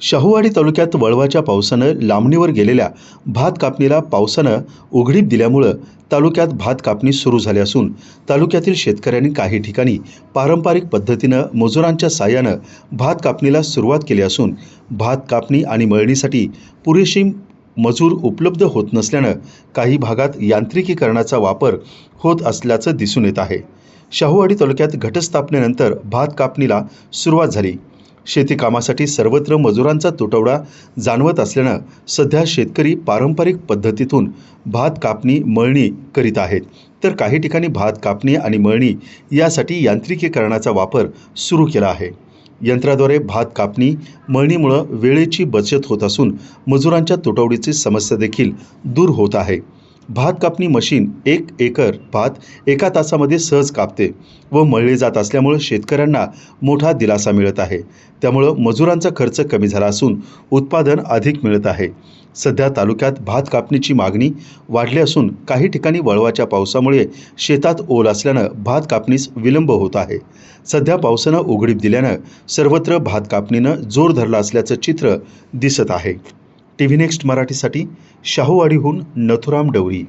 शाहूवाडी तालुक्यात वळवाच्या पावसानं लांबणीवर गेलेल्या भात कापणीला पावसानं उघडीप दिल्यामुळं तालुक्यात भात कापणी सुरू झाली असून तालुक्यातील शेतकऱ्यांनी काही ठिकाणी पारंपरिक पद्धतीनं मजुरांच्या साहाय्यानं भात कापणीला सुरुवात केली असून भात कापणी आणि मळणीसाठी पुरेशी मजूर उपलब्ध होत नसल्यानं काही भागात यांत्रिकीकरणाचा वापर होत असल्याचं दिसून येत आहे. शाहूवाडी तालुक्यात घटस्थापनेनंतर भात कापणीला सुरुवात झाली. शेती कामासाठी सर्वत्र मजुरांचा तुटवडा जाणवत असल्यानं सध्या शेतकरी पारंपरिक पद्धतीतून भात कापणी मळणी करीत आहेत. तर काही ठिकाणी भात कापणी आणि मळणी यासाठी यांत्रिकीकरणाचा वापर सुरू केला आहे. यंत्राद्वारे भात कापणी मळणीमुळं वेळेची बचत होत असून मजुरांच्या तुटवडीची समस्या देखील दूर होत आहे. भात कापणी मशीन एक एकर भात एका तासामध्ये सहज कापते व मळले जात असल्यामुळं शेतकऱ्यांना मोठा दिलासा मिळत आहे. त्यामुळं मजुरांचा खर्च कमी झाला असून उत्पादन अधिक मिळत आहे. सध्या तालुक्यात भात कापणीची मागणी वाढली असून काही ठिकाणी वळवाच्या पावसामुळे शेतात ओल असल्यानं भात कापणीस विलंब होत आहे. सध्या पावसानं उघडीप दिल्यानं सर्वत्र भात कापणीनं जोर धरला असल्याचं चित्र दिसत आहे. टी व्ही नेक्स्ट मराठीसाठी शाहूवाडीहून नथुराम डवरी.